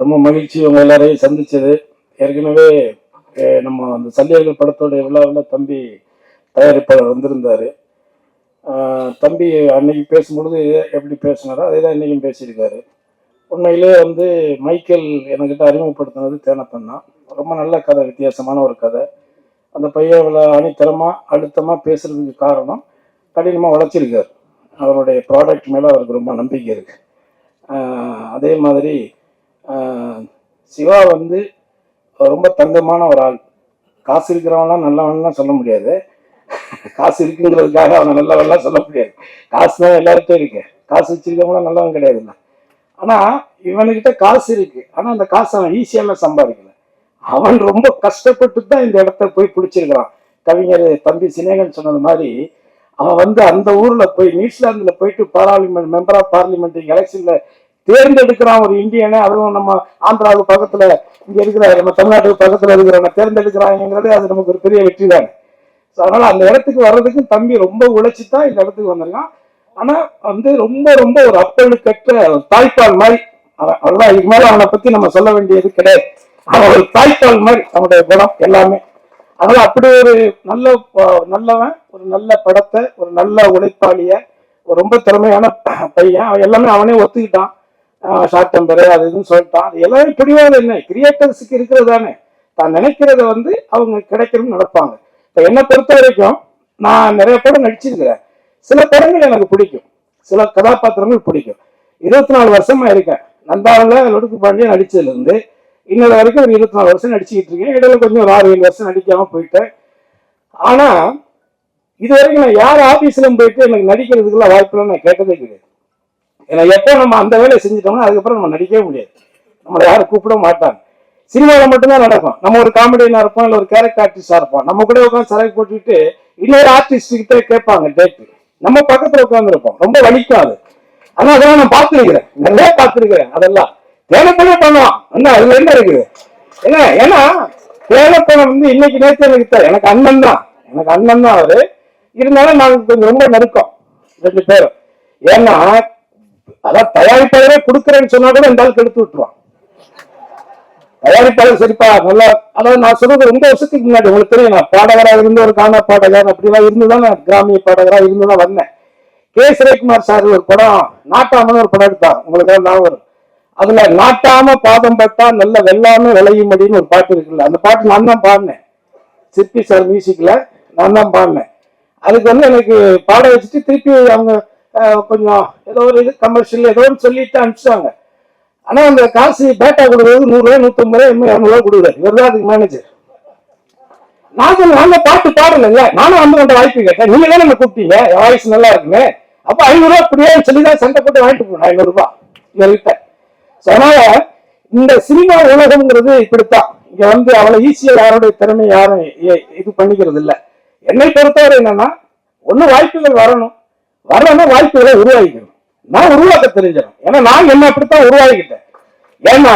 ரொம்ப மகிழ்ச்சி உங்க எல்லாரையும் சந்திச்சது. ஏற்கனவே நம்ம அந்த சல்லியர்கள் படத்தோட விழாவில் தம்பி தயாரிப்பாளர் வந்திருந்தார். தம்பி அன்னைக்கு பேசும்பொழுது எப்படி பேசினாரோ அதே தான் இன்றைக்கும் பேசியிருக்காரு. உண்மையிலே வந்து மைக்கேல் என்கிட்ட அறிமுகப்படுத்தினது தேனப்பன் தான். ரொம்ப நல்ல கதை வித்தியாசமான ஒரு கதை. அந்த பையன் இவ்வளோ அணித்தரமாக அழுத்தமாக பேசுகிறதுக்கு காரணம் கடினமாக உழைச்சிருக்கார். அவருடைய ப்ராடக்ட் மேலே அவருக்கு ரொம்ப நம்பிக்கை இருக்குது அதே மாதிரி சிவா வந்து ரொம்ப தங்கமான ஒரு ஆள். காசு இருக்கிறவன்லாம் நல்லவன்லாம் சொல்ல முடியாது. காசு இருக்குங்கிறதுக்காக அவனை நல்லவன்லாம் சொல்ல முடியாது. காசு தான் எல்லாருக்கும் இருக்கு. காசு வச்சிருக்கவங்களாம் நல்லவன் கிடையாதுல்ல. ஆனால் இவனுக்கிட்ட காசு இருக்கு. ஆனால் அந்த காசு அவன் ஈஸியெல்லாம் சம்பாதிக்கல. அவன் ரொம்ப கஷ்டப்பட்டு தான் இந்த இடத்த போய் பிடிச்சிருக்கிறான். கவிஞர் தம்பி சினேகன் சொன்னது மாதிரி அவன் வந்து அந்த ஊரில் போய் நியூசிலாந்தில் போயிட்டு பார்லிமெண்ட் மெம்பர் ஆஃப் பார்லிமெண்ட் எலெக்ஷனில் தேர்ந்தெடுக்கிறான் ஒரு இந்தியனை அதுவும் நம்ம ஆந்திராவுக்கு பக்கத்துல இங்க இருக்கிற நம்ம தமிழ்நாட்டுக்கு பக்கத்துல இருக்கிறவங்க தேர்ந்தெடுக்கிறாங்கிறது அது நமக்கு ஒரு பெரிய வெற்றி தான். அதனால அந்த இடத்துக்கு வர்றதுக்கு தம்பி ரொம்ப உழைச்சி தான் இந்த இடத்துக்கு வந்திருக்கான். ஆனா வந்து ரொம்ப ரொம்ப ஒரு அப்பழுக்கற்ற ஒரு தாய்ப்பால் மாதிரி அவன் அவ்வளவுதான் இதுக்கு மேல அவனை பத்தி நம்ம சொல்ல வேண்டியது கிடையாது. அவன் ஒரு தாய்ப்பால் மாதிரி அவனுடைய குணம் எல்லாமே. அதனால அப்படி ஒரு நல்ல நல்லவன் ஒரு நல்ல படத்தை ஒரு நல்ல உழைப்பாளிய ஒரு ரொம்ப திறமையான பையன் அவன் எல்லாமே அவனே ஒத்துக்கிட்டான். ஷார்ட் டெம்பரு அது இதுன்னு சொல்லிட்டான். அது எல்லாமே பிடிவாத என்ன கிரியேட்டர்ஸுக்கு இருக்கிறது தானே. தான் நினைக்கிறத வந்து அவங்க கிடைக்கணும்னு நடப்பாங்க இப்போ என்னை பொறுத்த வரைக்கும் நான் நிறைய படம் நடிச்சிருக்கிறேன். சில படங்கள் எனக்கு பிடிக்கும். சில கதாபாத்திரங்கள் பிடிக்கும். இருபத்தி நாலு வருஷமா இருக்கேன். நந்தாவில் லொடுக்கு பாண்டியன் நடிச்சதுலேருந்து இன்னொரு வரைக்கும் ஒரு இருபத்தி நாலு வருஷம் நடிச்சுக்கிட்டு இருக்கேன். இடையில கொஞ்சம் ஒரு ஆறு ஏழு வருஷம் நடிக்காமல் போயிட்டேன். ஆனா இது வரைக்கும் நான் யார் ஆஃபீஸ்லையும் போயிட்டு எனக்கு நடிக்கிறதுக்குள்ள வாய்ப்புலாம் நான் கேட்டதே கிடையாது. ஏன்னா எப்போ நம்ம அந்த வேலையை செஞ்சுட்டோம்னா அதுக்கப்புறம் நம்ம நடிக்கவே முடியாது. நம்மளை யாரும் கூப்பிட மாட்டாங்க. சினிமாவில் மட்டும்தான் நடக்கும். நம்ம ஒரு காமெடியனாக இருப்போம் இல்லை ஒரு கேரக்டர் ஆர்டிஸ்டாக இருப்போம். நம்ம கூட உட்காந்து சரக்கு போட்டுட்டு இன்னொரு ஆர்டிஸ்ட் கிட்டே கேட்பாங்க டேட்டு நம்ம பக்கத்துல உட்கார்ந்து இருப்போம் ரொம்ப வலிக்கும் அது. ஆனா அதெல்லாம் நான் பார்த்துருக்கிறேன். நிறைய பார்த்துருக்கிறேன் அதெல்லாம். தேவைப்பட பண்ணுவான். என்ன அதுல என்ன இருக்குது? என்ன ஏன்னா தேவைப்படம் வந்து இன்னைக்கு நேற்று எனக்கு தெ- எனக்கு அண்ணன் தான். எனக்கு அண்ணன் தான் அவரு. இருந்தாலும் நாங்கள் கொஞ்சம் ரொம்ப நெருக்கம். ரெண்டு பேரும். ஏன்னா அதான் தயாரிப்பாளரே கொடுக்குறேன்னு சொன்னா கூட இந்த ஆளுக்கு எடுத்து விட்டுருவான். தயாரிப்பாளர் சரிப்பா நல்லா அதாவது நான் சொல்றது ரொம்ப வருஷத்துக்கு முன்னாடி உங்களுக்கு தெரியும் நான் பாடகரா இருந்து ஒரு காண பாடகர் அப்படிலாம் இருந்துதான் நான் கிராமிய பாடகரா இருந்துதான் வந்தேன். கே. சுரேகுமார் சார் ஒரு படம் நாட்டாமன்னு ஒரு படம் எடுத்தார். உங்களுக்கு நான் ஞாபகம் வரும். அதுல நாட்டாம பாதம் பட்டா நல்ல வெள்ளாம விளையும் அப்படின்னு ஒரு பாட்டு இருக்குல்ல அந்த பாட்டு நான் தான் பாடினேன். சிற்பி சார் மியூசிக்ல நான் தான் பாடினேன். அதுக்கு வந்து எனக்கு பாட வச்சுட்டு திருப்பி அவங்க கொஞ்சம் ஏதோ ஒரு இது கமர்ஷியல் ஏதோ ஒன்று சொல்லிட்டு அனுப்பிச்சாங்க ஆனா அந்த காசு பேட்டா கொடுக்குறது நூறு ரூபாய் ரூபாய் இன்னும் இரநூறுவா கொடுக்குறாரு இவர் தான் அதுக்கு மேனேஜர் நாங்கள் சொன்னேன், பாட்டு பாடலைங்க நானும் வந்து கொண்ட வாய்ப்பு கேட்டேன். நீங்க தான் என்ன கூப்பிட்டீங்க? என் வாய்ஸ் நல்லா இருக்குமே அப்போ ஐநூறுரூவா அப்படியே சொல்லி தான் சண்டை போட்டு வாங்கிட்டு போனேன் ஐநூறு இவர்கிட்ட. ஸோ அதனால இந்த சினிமா உலகம்ங்கிறது இப்படித்தான். இங்க வந்து அவ்வளவு ஈஸியா யாருடைய திறமை யாரும் இது பண்ணிக்கிறது இல்ல என்னை பொறுத்தவரை என்னன்னா ஒண்ணு வாய்ப்புகள் வரணும். வரணும் வாய்ப்புகளை உருவாக்கிக்கணும். நான் உருவாக்க தெரிஞ்சிடும் ஏன்னா நான் என்ன அப்படித்தான் உருவாக்கிட்டேன் ஏன்னா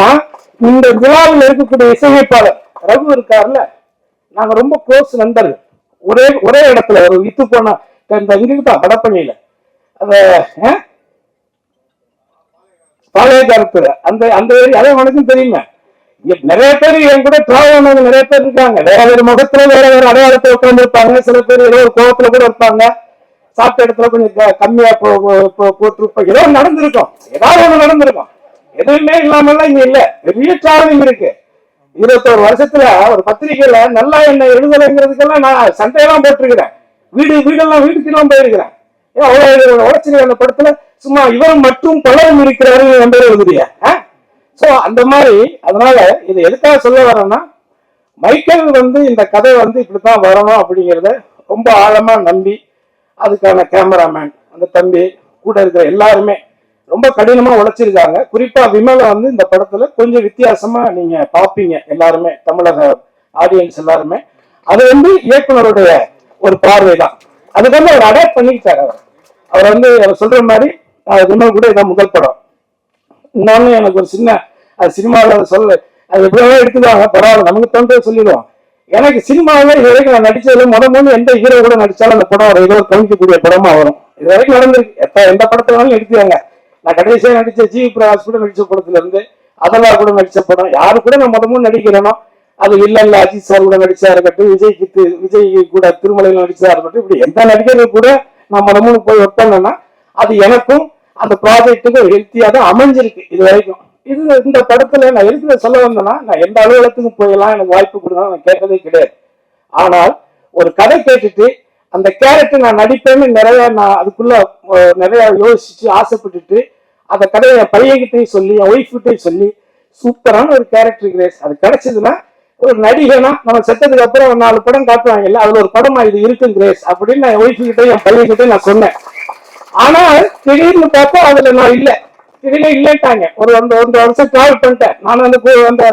இந்த விழாவில் இருக்கக்கூடிய இசையமைப்பாளர் ரகு இருக்கார்ல நாங்க ரொம்ப க்ளோஸ் நண்பர்கள். ஒரே ஒரே இடத்துல ஒரு வித்து போன இந்த இங்கிட்டு தான் வடப்பள்ளியில அந்த ஆ? பாளையக்காரத்துல அந்த அந்த ஏரியா அதே உனக்கும் தெரியுமே? நிறைய பேர் என் கூட டிராவல் பண்ணவங்க நிறைய பேர் இருக்காங்க. வேற வேற முகத்துல வேற வேற அடையாளத்துல உட்கார்ந்து இருப்பாங்க சில பேர் ஏதோ ஒரு கோவத்துல கூட இருப்பாங்க. சாப்பிட்ட இடத்துல கொஞ்சம் கம்மியா போ- போட்டிருப்போம் ஏதோ நடந்திருக்கும். ஏதாவது ஒண்ணு நடந்திருக்கும். எதுவுமே இல்லாமல்லாம் இங்க இல்ல. பெரிய டிராவலிங் இருக்கு. இருபத்தோரு வருஷத்துல ஒரு பத்திரிகையில நல்லா என்ன எழுதலைங்கிறதுக்கெல்லாம் நான் சண்டையெல்லாம் போட்டிருக்கிறேன். வீடு வீடெல்லாம் வீட்டுக்கெல்லாம் போயிருக்கிறேன். ஏன் அவ்வளவு உழைச்சிருக்க அந்த படத்துல சும்மா இவர் மட்டும் பலரும் இருக்கிறாரு என் பேர் எழுதுறியா சோ அந்த மாதிரி அதனால இது எதுக்காக சொல்ல வரேன்னா மைக்கேல் வந்து இந்த கதை வந்து இப்படித்தான் வரணும் அப்படிங்கிறத ரொம்ப ஆழமா நம்பி அதுக்கான கேமராமேன் அந்த தம்பி கூட இருக்கிற எல்லாருமே ரொம்ப கடினமா உழைச்சிருக்காங்க. குறிப்பா விமலை வந்து இந்த படத்துல கொஞ்சம் வித்தியாசமா நீங்க பாப்பீங்க எல்லாருமே தமிழக ஆடியன்ஸ் எல்லாருமே. அது வந்து இயக்குனருடைய ஒரு பார்வை தான் அதுக்கு வந்து அவர் அடாப்ட் பண்ணிக்கிட்டார் அவர். அவர் வந்து அவர் சொல்ற மாதிரி விமல் கூட இதான் முதல் படம். இன்னொன்னு எனக்கு ஒரு சின்ன அது சினிமாவில் சொல்ல அது எப்படியாவது எடுத்துக்குவாங்க பரவாயில்ல நமக்கு தோன்றதை சொல்லிடுவோம். எனக்கு சினிமாவில் இது வரைக்கும் நான் நடிச்சதுல முத மூணு எந்த ஹீரோ கூட நடிச்சாலும் அந்த படம் ஒரு ஏதோ கவனிக்கக்கூடிய படமா வரும். இது வரைக்கும் நடந்திருக்கு. எப்ப எந்த படத்துல வேணாலும் எடுத்துவாங்க நான் கடைசியாக நடிச்ச ஜி பிரகாஷ் கூட நடிச்ச படத்துல இருந்து அதெல்லாம் கூட நடிச்ச படம். யாரு கூட நான் முதமும் நடிக்கிறேனோ அது இல்ல அஜித் சார் கூட நடிச்சா இருக்கட்டும் விஜய்க்கு தி- விஜய் கூட திருமலையில் நடிச்சா இருக்கட்டும் இப்படி எந்த நடிகர்கள் கூட நான் முதமும் போய் ஒர்க் அது எனக்கும் அந்த ப்ராஜெக்ட்டுக்கும் ஹெல்த்தியாக தான் அமைஞ்சிருக்கு இது வரைக்கும். இது இந்த படத்துல நான் இருக்கிற சொல்ல வந்தேன்னா நான் எந்த அலுவலகத்துக்கும் போயெல்லாம் எனக்கு வாய்ப்பு கொடுங்க நான் கேட்டதே கிடையாது. ஆனால் ஒரு கதை கேட்டுட்டு அந்த கேரக்டர் நான் நடிப்பேன்னு நிறைய நான் அதுக்குள்ள நிறைய யோசிச்சு ஆசைப்பட்டுட்டு அந்த கதையை என் பையன்கிட்டையும் சொல்லி என் ஒய்ஃப்கிட்டையும் சொல்லி சூப்பரான ஒரு கேரக்டர் கிரேஸ். அது கிடைச்சதுன்னா ஒரு நடிகனா நம்ம செத்ததுக்கு அப்புறம் ஒரு நாலு படம் காட்டுவாங்கல்ல அதுல ஒரு படமா இது இருக்கு கிரேஸ் அப்படின்னு நான் ஒய்ஃபு கிட்டே என் பையன்கிட்ட நான் சொன்னேன். ஆனா திடீர்னு பார்த்தா அதுல நான் இல்லை. திடீர்னு இல்லைட்டாங்க. ஒரு அந்த ஒன்றரை வருஷம் டிராவல் பண்ணிட்டேன். நானும் அந்த அந்த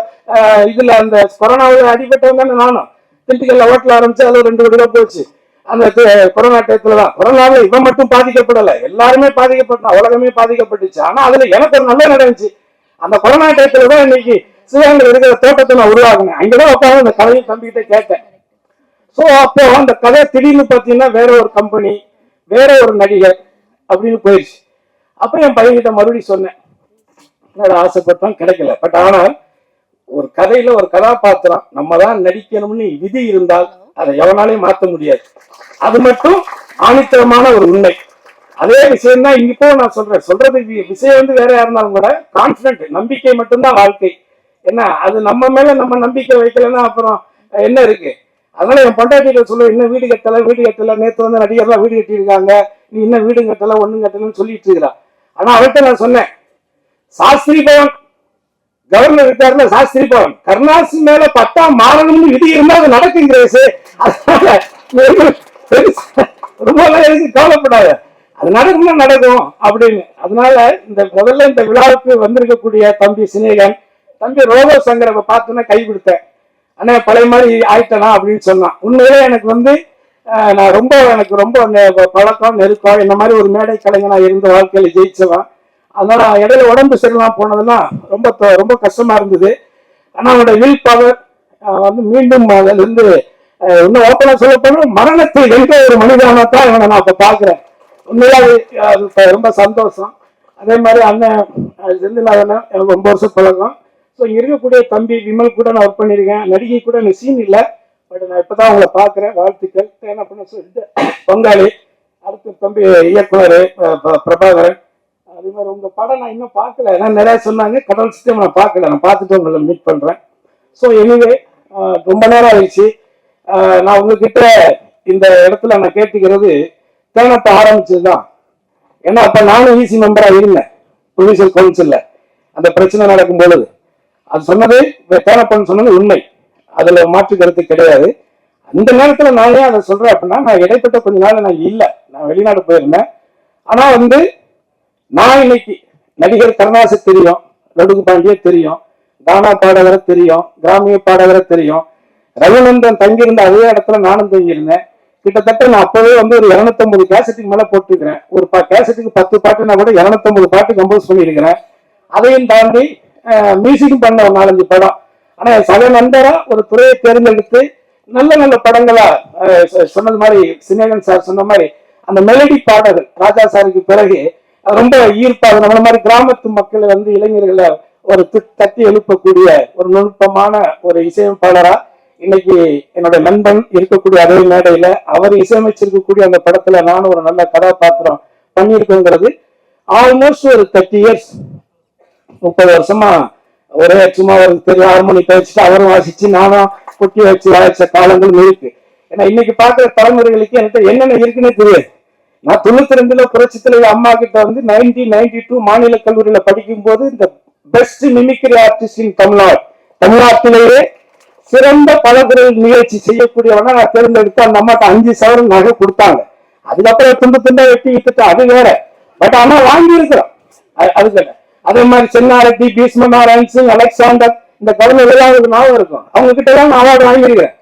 இதுல அந்த கொரோனாவில் அடிபட்டவங்க தானே நானும். திண்டுக்கல்ல ஹோட்டல் ஆரம்பிச்சு அதுல ரெண்டு கோடி தான் போச்சு. அந்த கொரோனா டயத்துல தான். கொரோனாவில் இவன் மட்டும் பாதிக்கப்படல. எல்லாருமே பாதிக்கப்பட்டான். உலகமே பாதிக்கப்பட்டுச்சு. ஆனா அதுல எனக்கு ஒரு நல்ல நடந்துச்சு. அந்த கொரோனா டயத்துல தான் இன்னைக்கு சிவகங்கை இருக்கிற தோட்டத்தை நான் உருவாக்குனேன். அங்கதான் உட்காந்து அந்த கதையை தம்பிக்கிட்ட கேட்டேன். ஸோ அப்போ அந்த கதை திடீர்னு பார்த்தீங்கன்னா வேற ஒரு கம்பெனி வேற ஒரு நடிகர் அப்படின்னு போயிடுச்சு அப்புறம் என் பையன்கிட்ட மறுபடியும் சொன்னேன். என்னடா ஆசைப்பட்டோம் கிடைக்கல. பட் ஆனால் ஒரு கதையில ஒரு கதாபாத்திரம் நம்ம தான் நடிக்கணும்னு விதி இருந்தால் அதை எவனாலையும் மாற்ற முடியாது. அது மட்டும் ஆணித்தரமான ஒரு உண்மை. அதே விஷயம் தான் இங்க இப்போ நான் சொல்றேன். சொல்றது வி- விஷயம் வந்து வேற இருந்தாலும் கூட கான்பிடன்ட் நம்பிக்கை மட்டும்தான் வாழ்க்கை. என்ன அது நம்ம மேல நம்ம நம்பிக்கை வைக்கலன்னா அப்புறம் என்ன இருக்கு? அதனால என் பொண்டாட்டியில சொல்லுவேன் இன்னும் வீடு கட்டல வீடு கட்டல. நேற்று வந்து நடிகர்லாம் வீடு கட்டியிருக்காங்க. நீ இன்னும் வீடு கட்டல ஒன்றும் கட்டலன்னு சொல்லிட்டு இருக்கிறா ஆனா அவர்கிட்ட நான் சொன்னேன் சாஸ்திரி பவன் கவர்னர் இருக்காருல சாஸ்திரி பவன் கருணாசி மேல பட்டா மாறணும்னு விதி இருந்தா அது நடக்கும் கிரேசு அதனால ரொம்ப எதுக்கு கவலைப்படாத. அது நடக்கும்னா நடக்கும் அப்படின்னு. அதனால இந்த முதல்ல இந்த விழாவுக்கு வந்திருக்கக்கூடிய தம்பி சினேகன் தம்பி ரோபோ சங்கரை பார்த்தோன்னா கை கொடுத்தேன். அண்ணா பழைய மாதிரி ஆயிட்டனா அப்படின்னு சொன்னான். உண்மையிலே எனக்கு வந்து நான் ரொம்ப எனக்கு ரொம்ப பழக்கம் நெருக்கம் இந்த மாதிரி ஒரு மேடை கலைஞனா இருந்த வாழ்க்கையில ஜெயிச்சவன். அதனால இடையில உடம்பு சரியில்லாம போனதுன்னா ரொம்ப ரொம்ப கஷ்டமா இருந்தது. ஆனா அவனோட வில் பவர் வந்து மீண்டும் அதிலிருந்து இன்னும் ஓப்பனா சொல்ல போனா மரணத்தை வென்ற ஒரு மனிதனா தான் இவனை நான் இப்ப பாக்குறேன் உண்மையிலே அது ரொம்ப சந்தோஷம். அதே மாதிரி அண்ணன் அஹ், எனக்கு ரொம்ப வருஷம் பழக்கம். ஸோ இருக்கக்கூடிய தம்பி விமல் கூட நான் ஒர்க் பண்ணியிருக்கேன். நடிகை கூட எனக்கு சீன் இல்லை. பட் நான் இப்பதான் உங்களை பார்க்குறேன். வாழ்த்துக்கள். என்ன பண்ண சொல்லிட்டு பங்காளி அடுத்து தம்பி இயக்குனர் பிரபாகரன். அதே மாதிரி உங்க படம் நான் இன்னும் பார்க்கல. ஏன்னா நிறைய சொன்னாங்க. கடவுள் சிஸ்டம் நான் பார்க்கல. நான் பார்த்துட்டு உங்களை மீட் பண்றேன். ஸோ எனிவே ரொம்ப நேரம் ஆயிடுச்சு. நான் உங்ககிட்ட இந்த இடத்துல நான் கேட்டுக்கிறது தேனத்தை ஆரம்பிச்சது தான் ஏன்னா அப்ப நானும் ஈசி மெம்பரா இருந்தேன். ப்ரொவிஷனல் கவுன்சில்ல அந்த பிரச்சனை நடக்கும் பொழுது அது சொன்னது தேனப்பன் சொன்னது உண்மை. அதுல மாற்று கருத்து கிடையாது. அந்த நேரத்துல நான் ஏன் அதை சொல்றேன் அப்படின்னா நான் இடைப்பட்ட கொஞ்ச நாள் நான் இல்லை. நான் வெளிநாடு போயிருந்தேன். ஆனா வந்து நான் இன்னைக்கு நடிகர் கருணாசு தெரியும் நடுகு பாண்டிய தெரியும் தானா பாடகரை தெரியும் கிராமிய பாடகரை தெரியும். ரகுநந்தன் தங்கியிருந்த அதே இடத்துல நானும் தங்கியிருந்தேன். கிட்டத்தட்ட நான் அப்பவே வந்து ஒரு 250 கேசட்டுக்கு மேல போட்டிருக்கிறேன். ஒரு பா கேசட்டுக்கு பத்து பாட்டுனா கூட 250 பாட்டு கம்போஸ் பண்ணியிருக்கிறேன் அதையும் தாண்டி மியூசிக்கும் பண்ண ஒரு நாலஞ்சு படம். ஆனா என் சக நண்பரா ஒரு துறையை தேர்ந்தெடுத்து நல்ல நல்ல படங்களா சொன்னது மாதிரி சினேகன் சார் சொன்ன மாதிரி அந்த மெலடி பாடல்கள் ராஜா சாருக்கு பிறகு ரொம்ப ஈர்ப்பாக நம்மள மாதிரி கிராமத்து மக்களை வந்து இளைஞர்களை ஒரு தட்டி எழுப்பக்கூடிய ஒரு நுட்பமான ஒரு இசையமைப்பாளரா இன்னைக்கு என்னோட நண்பன் இருக்கக்கூடிய அதே மேடையில அவர் இசையமைச்சிருக்கக்கூடிய அந்த படத்துல நானும் ஒரு நல்ல கதாபாத்திரம் பண்ணியிருக்கேங்கிறது ஆல்மோஸ்ட் ஒரு தேர்ட்டி இயர்ஸ் முப்பது வருஷமா ஒரே சும்மா ஒரு பெரிய ஹார்மோனி வச்சுட்டு அவரும் வாசிச்சு நானும் குட்டி வச்சு வாசிச்ச காலங்களும் இருக்கு. ஏன்னா இன்னைக்கு பாக்குற தலைமுறைகளுக்கு என்கிட்ட என்னென்ன இருக்குன்னே தெரியாது. நான் தொண்ணூத்தி ரெண்டுல புரட்சி தலைவர் அம்மா கிட்ட வந்து நைன்டீன் நைன்டி டூ மாநில கல்லூரியில படிக்கும் போது இந்த best mimicry artist in Tamil Nadu. தமிழ்நாட்டிலேயே சிறந்த பலகுரல் நிகழ்ச்சி செய்யக்கூடியவனா நான் தேர்ந்தெடுத்து அந்த அம்மாட்ட அஞ்சு சவரம் நகை கொடுத்தாங்க. அதுக்கப்புறம் துண்டு துண்டா வெட்டி வித்துட்டு அது வேற. பட் ஆனா வாங்கி இருக்கிறோம் அதுக்கு அதே மாதிரி சென்னாரத்தி பீஷ்ம நாராயண் சிங் அலெக்சாண்டர் இந்த குழந்தை விளையாடுறது ஞாபகம் இருக்கும்? அவங்க கிட்ட தான் நான் அவார்டு வாங்கியிருக்கிறேன்.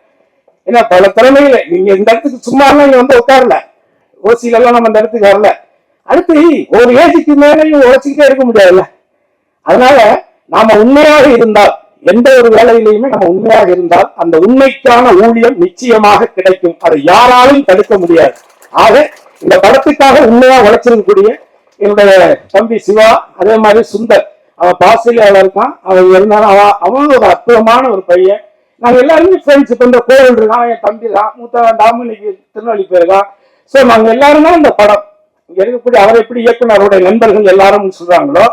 ஏன்னா பல திறமையில நீங்க இந்த இடத்துக்கு சும்மா நீங்க வந்து உட்காரல. ஓசியில எல்லாம் நம்ம இந்த இடத்துக்கு வரல. அடுத்து ஒரு ஏஜுக்கு மேலேயும் உழைச்சிக்கிட்டே இருக்க முடியாதுல்ல. அதனால நாம உண்மையாக இருந்தால் எந்த ஒரு வேலையிலையுமே நம்ம உண்மையாக இருந்தால் அந்த உண்மைக்கான ஊழியம் நிச்சயமாக கிடைக்கும். அதை யாராலும் தடுக்க முடியாது. ஆக இந்த படத்துக்காக உண்மையா உழைச்சிருக்கக்கூடிய என்னுடைய தம்பி சிவா அதே மாதிரி சுந்தர். அவன் பாசிலியாவில் இருக்கான். அவன் இருந்தாலும் அவன் அவன் ஒரு அற்புதமான ஒரு பையன். நாங்கள் எல்லாருமே ஃப்ரெண்ட்ஸ் இப்போ இந்த கோவில் இருக்கான் என் தம்பி தான். மூத்தவன் டாமினிக்கு திருநெல்வேலி போயிருக்கான். ஸோ நாங்கள் எல்லாருமே இந்த படம். இங்கே இருக்கக்கூடிய அவர் எப்படி இயக்குனருடைய நண்பர்கள் எல்லாரும் சொல்கிறாங்களோ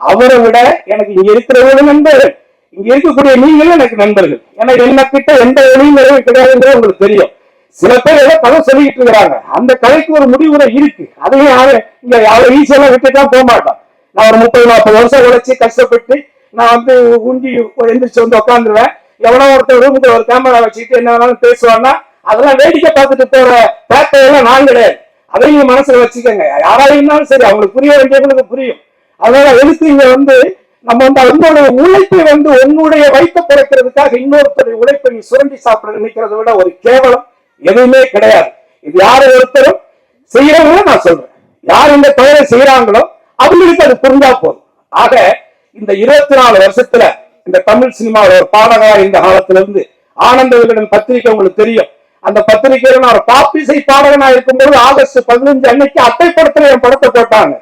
அவரை விட எனக்கு இங்கே இருக்கிறவங்க நண்பர்கள் இங்கே இருக்கக்கூடிய நீங்களும் எனக்கு நண்பர்கள். ஏன்னா என்ன கிட்ட எந்த ஒளிங்கிறதும் கிடையாதுங்கிறது உங்களுக்கு தெரியும். சில பேர் ஏதோ கதை சொல்லிட்டு இருக்கிறாங்க. அந்த கதைக்கு ஒரு முடிவுரை இருக்கு. அதையும் யாரும் இங்க யாரும் ஈஸியெல்லாம் விட்டுட்டா போக மாட்டான் நான் ஒரு முப்பது நாற்பது வருஷம் உழைச்சி கஷ்டப்பட்டு நான் வந்து உண்டி எந்திரிச்சு வந்து உட்காந்துருவேன் எவனோ ஒருத்தர் ரூமுக்கு ஒரு கேமரா வச்சுட்டு என்ன வேணாலும் பேசுவான்னா அதெல்லாம் வேடிக்கை பார்த்துட்டு போற பேட்டையெல்லாம் நான் கிடையாது. அதையும் மனசுல வச்சுக்கோங்க. யாராயிருந்தாலும் சரி அவங்களுக்கு புரிய வேண்டியவங்களுக்கு புரியும். அதனால எழுத்து இங்க வந்து நம்ம வந்து அவங்களுடைய உழைப்பை வந்து உன்னுடைய வைத்த பிறக்கிறதுக்காக இன்னொருத்தருடைய உழைப்பை நீ சுரண்டி சாப்பிட நினைக்கிறத விட ஒரு கேவலம். எதுவுமே கிடையாது. இது யாரு ஒருத்தரும் செய்யறவங்களும் நான் சொல்றேன். யார் இந்த தொழிலை செய்யறாங்களோ அவங்களுக்கு அது புரிஞ்சா போதும். ஆக இந்த இருபத்தி நாலு வருஷத்துல இந்த தமிழ் சினிமாவில் ஒரு பாடகா இந்த காலத்துல இருந்து ஆனந்த விகடன் பத்திரிக்கை உங்களுக்கு தெரியும். அந்த பத்திரிகையில நான் ஒரு பாப்பிசை பாடகனா இருக்கும்போது ஆகஸ்ட் பதினஞ்சு அன்னைக்கு அட்டைப்படத்துல என் படத்தை போட்டாங்க.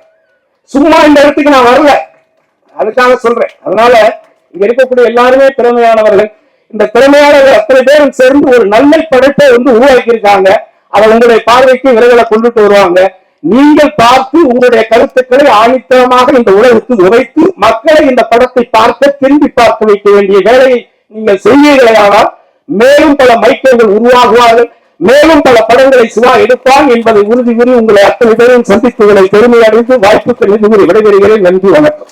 சும்மா இந்த இடத்துக்கு நான் வரல. அதுக்காக சொல்றேன். அதனால இங்க இருக்கக்கூடிய எல்லாருமே திறமையானவர்கள். இந்த திறமையாளர்கள் அத்தனை பேரும் சேர்ந்து ஒரு நல்ல படைப்பை வந்து உருவாக்கி இருக்காங்க அதை உங்களுடைய பார்வைக்கு விரைவில் கொண்டுட்டு வருவாங்க. நீங்கள் பார்த்து உங்களுடைய கருத்துக்களை ஆணித்தரமாக இந்த உலகுக்கு உரைத்து மக்களை இந்த படத்தை பார்க்க திரும்பி பார்க்க வைக்க வேண்டிய வேலையை நீங்கள் செய்வீர்களானால் மேலும் பல மைக்கங்கள் உருவாகுவார்கள். மேலும் பல படங்களை சிவா எடுப்பான் என்பதை உறுதி கூறி உங்களை அத்தனை பேரும் சந்திப்புகளை பெருமையடைந்து வாய்ப்புகள் வாய்ப்புக்கு கூறி விடைபெறுகிறேன். நன்றி வணக்கம்.